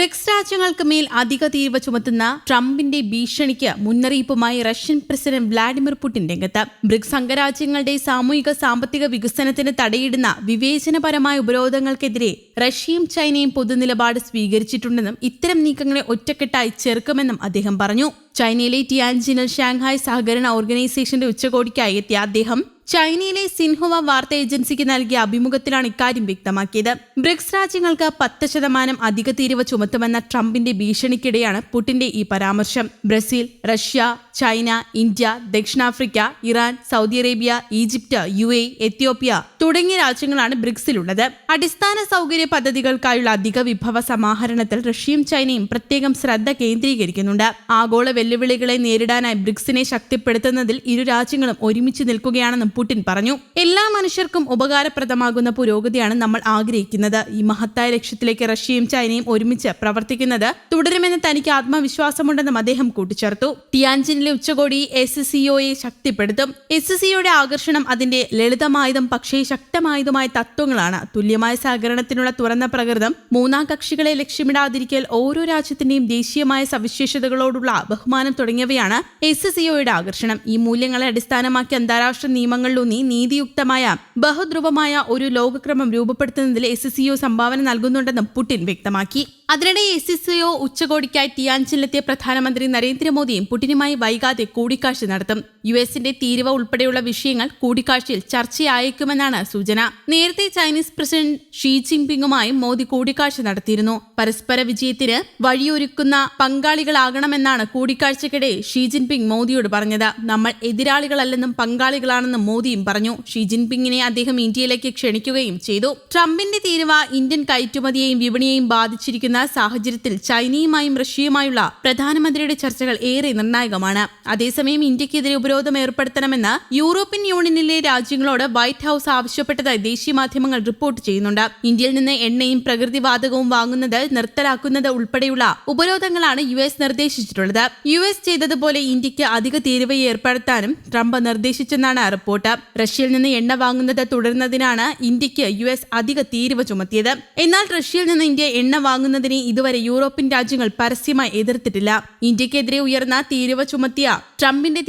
BRICS രാജ്യങ്ങൾക്ക് മേൽ അധിക തീരുവ ചുമത്തുന്ന ട്രംപിന്റെ ഭീഷണിക്ക് മുന്നറിയിപ്പുമായി റഷ്യൻ പ്രസിഡന്റ് വ്ളാഡിമിർ പുടിൻ രംഗത്ത്. ബ്രിക്സ് അംഗരാജ്യങ്ങളുടെ സാമൂഹിക സാമ്പത്തിക വികസനത്തിന് തടയിടുന്ന വിവേചനപരമായ ഉപരോധങ്ങൾക്കെതിരെ റഷ്യയും ചൈനയും പൊതുനിലപാട് സ്വീകരിച്ചിട്ടുണ്ടെന്നും ഇത്തരം നീക്കങ്ങളെ ഒറ്റക്കെട്ടായി ചെറുക്കുമെന്നും അദ്ദേഹം പറഞ്ഞു. ചൈനയിലെ ടിയാൻജിനിൽ ഷാങ്ഹായ് സഹകരണ ഓർഗനൈസേഷന്റെ ഉച്ചകോടിക്കായി എത്തിയ അദ്ദേഹം ചൈനയിലെ സിൻഹുവ വാർത്താ ഏജൻസിക്ക് നൽകിയ അഭിമുഖത്തിലാണ് ഇക്കാര്യം വ്യക്തമാക്കിയത്. ബ്രിക്സ് രാജ്യങ്ങൾക്ക് പത്ത് ശതമാനം അധിക തീരുവ ചുമത്തുമെന്ന ട്രംപിന്റെ ഭീഷണിക്കിടെയാണ് പുടിന്റെ ഈ പരാമർശം. ബ്രസീൽ റഷ്യ ചൈന ഇന്ത്യ ദക്ഷിണാഫ്രിക്ക Iran Saudi Arabia Egypt U A Ethiopia തുടങ്ങിയ രാജ്യങ്ങളാണ് ബ്രിക്സിലുള്ളത്. അടിസ്ഥാന സൗകര്യ പദ്ധതികൾക്കായുള്ള അധിക വിഭവ സമാഹരണത്തിൽ റഷ്യയും ചൈനയും പ്രത്യേകം ശ്രദ്ധ കേന്ദ്രീകരിക്കുന്നുണ്ട്. ആഗോള വെല്ലുവിളികളെ നേരിടാനായി ബ്രിക്സിനെ ശക്തിപ്പെടുത്തുന്നതിൽ ഇരു രാജ്യങ്ങളും ഒരുമിച്ച് നിൽക്കുകയാണെന്നും പുടിൻ പറഞ്ഞു. എല്ലാ മനുഷ്യർക്കും ഉപകാരപ്രദമാകുന്ന പുരോഗതിയാണ് നമ്മൾ ആഗ്രഹിക്കുന്നത്. ഈ മഹത്തായ ലക്ഷ്യത്തിലേക്ക് റഷ്യയും ചൈനയും ഒരുമിച്ച് പ്രവർത്തിക്കുന്നത് തുടരുമെന്ന് തനിക്ക് ആത്മവിശ്വാസമുണ്ടെന്നും അദ്ദേഹം കൂട്ടിച്ചേർത്തു. ടിയാൻജിനിലെ ഉച്ചകോടി എസ് സിഒയെ ശക്തിപ്പെടുത്തും. എസ് സിഒയുടെ ആകർഷണം അതിന്റെ ലളിതമായതും പക്ഷേ ശക്തമായതുമായ തത്വങ്ങളാണ്. തുല്യമായ സഹകരണത്തിനുള്ള തുറന്ന പ്രകൃതം മൂന്നാം കക്ഷികളെ ലക്ഷ്യമിടാതിരിക്കൽ ഓരോ രാജ്യത്തിന്റെയും ദേശീയമായ സവിശേഷതകളോടുള്ള ബഹുമാനം തുടങ്ങിയവയാണ് എസ് സിഒയുടെ ആകർഷണം. ഈ മൂല്യങ്ങളെ അടിസ്ഥാനമാക്കി അന്താരാഷ്ട്ര നിയമങ്ങളിലൂന്നി നീതിയുക്തമായ ബഹുധ്രുവമായ ഒരു ലോകക്രമം രൂപപ്പെടുത്തുന്നതിൽ എസ് സിഒ സംഭാവന നൽകുന്നുണ്ടെന്നും പുടിൻ വ്യക്തമാക്കി. അതിനിടെ എസ് ഒ ഉച്ചകോടിക്കായി ടിയാൻജിലെത്തിയ പ്രധാനമന്ത്രി നരേന്ദ്രമോദിയും പുടിനുമായി വൈകാതെ കൂടിക്കാഴ്ച നടത്തും. യു എസിന്റെ തീരുവ ഉൾപ്പെടെയുള്ള വിഷയങ്ങൾ കൂടിക്കാഴ്ചയിൽ ചർച്ചയായേക്കുമെന്നാണ് സൂചന. നേരത്തെ ചൈനീസ് പ്രസിഡന്റ് ഷീ ജിൻപിങ്ങുമായും മോദി കൂടിക്കാഴ്ച നടത്തിയിരുന്നു. പരസ്പര വിജയത്തിന് വഴിയൊരുക്കുന്ന പങ്കാളികളാകണമെന്നാണ് കൂടിക്കാഴ്ചക്കിടെ ഷീ ജിൻപിങ് മോദിയോട് പറഞ്ഞത്. നമ്മൾ എതിരാളികളല്ലെന്നും പങ്കാളികളാണെന്നും മോദിയും പറഞ്ഞു. ഷീ ജിൻപിങ്ങിനെ അദ്ദേഹം ഇന്ത്യയിലേക്ക് ക്ഷണിക്കുകയും ചെയ്തു. ട്രംപിന്റെ തീരുവ ഇന്ത്യൻ കയറ്റുമതിയെയും വിപണിയെയും ബാധിച്ചിരിക്കുന്ന സാഹചര്യത്തിൽ ചൈനയുമായും റഷ്യയുമായുള്ള പ്രധാനമന്ത്രിയുടെ ചർച്ചകൾ ഏറെ നിർണായകമാണ്. അതേസമയം ഇന്ത്യക്കെതിരെ ഉപരോധം ഏർപ്പെടുത്തണമെന്ന് യൂറോപ്യൻ യൂണിയനിലെ രാജ്യങ്ങളോട് വൈറ്റ് ഹൌസ് ആവശ്യപ്പെട്ടതായി ദേശീയ മാധ്യമങ്ങൾ റിപ്പോർട്ട് ചെയ്യുന്നുണ്ട്. ഇന്ത്യയിൽ നിന്ന് എണ്ണയും പ്രകൃതിവാതകവും വാങ്ങുന്നത് നിർത്തലാക്കുന്നത് ഉൾപ്പെടെയുള്ള ഉപരോധങ്ങളാണ് യു എസ് നിർദ്ദേശിച്ചിട്ടുള്ളത്. യു എസ് ചെയ്തതുപോലെ ഇന്ത്യയ്ക്ക് അധിക തീരുവ ഏർപ്പെടുത്താനും ട്രംപ് നിർദ്ദേശിച്ചെന്നാണ് റിപ്പോർട്ട്. റഷ്യയിൽ നിന്ന് എണ്ണ വാങ്ങുന്നത് തുടരുന്നതിനാണ് ഇന്ത്യയ്ക്ക് യു എസ് അധിക തീരുവ ചുമത്തിയത്. എന്നാൽ റഷ്യയിൽ നിന്ന് ഇന്ത്യ എണ്ണ വാങ്ങുന്നതിനെ ഇതുവരെ യൂറോപ്യൻ രാജ്യങ്ങൾ പരസ്യമായി എതിർത്തിട്ടില്ല. ഇന്ത്യക്കെതിരെ ഉയർന്ന തീരുവ ചുമത്തിയ ട്രംപിന്റെ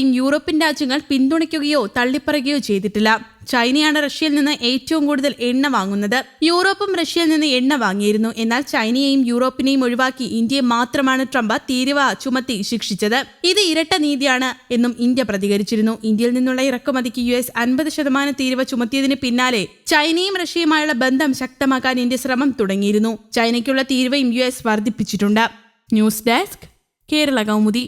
തീരുമാനത്തെയും യൂറോപ്യൻ രാജ്യങ്ങൾ പിന്തുണയ്ക്കുകയോ തള്ളിപ്പറയുകയോ ചെയ്തിട്ടില്ല. ചൈനയാണ് റഷ്യയിൽ നിന്ന് ഏറ്റവും കൂടുതൽ എണ്ണ വാങ്ങുന്നത്. യൂറോപ്പും റഷ്യയിൽ നിന്ന് എണ്ണ വാങ്ങിയിരുന്നു. എന്നാൽ ചൈനയെയും യൂറോപ്പിനെയും ഒഴിവാക്കി ഇന്ത്യയെ മാത്രമാണ് ട്രംപ് തീരുവ ചുമത്തി ശിക്ഷിച്ചത്. ഇത് ഇരട്ട നീതിയാണ് എന്നും ഇന്ത്യ പ്രതികരിച്ചിരുന്നു. ഇന്ത്യയിൽ നിന്നുള്ള ഇറക്കുമതിക്ക് യു എസ് അൻപത് ശതമാനം തീരുവ ചുമത്തിയതിന് പിന്നാലെ ചൈനയും റഷ്യയുമായുള്ള ബന്ധം ശക്തമാക്കാൻ ഇന്ത്യ ശ്രമം തുടങ്ങിയിരുന്നു. ചൈനയ്ക്കുള്ള തീരുവയും യു എസ് വർദ്ധിപ്പിച്ചിട്ടുണ്ട്. News desk Kerala Kaumudi.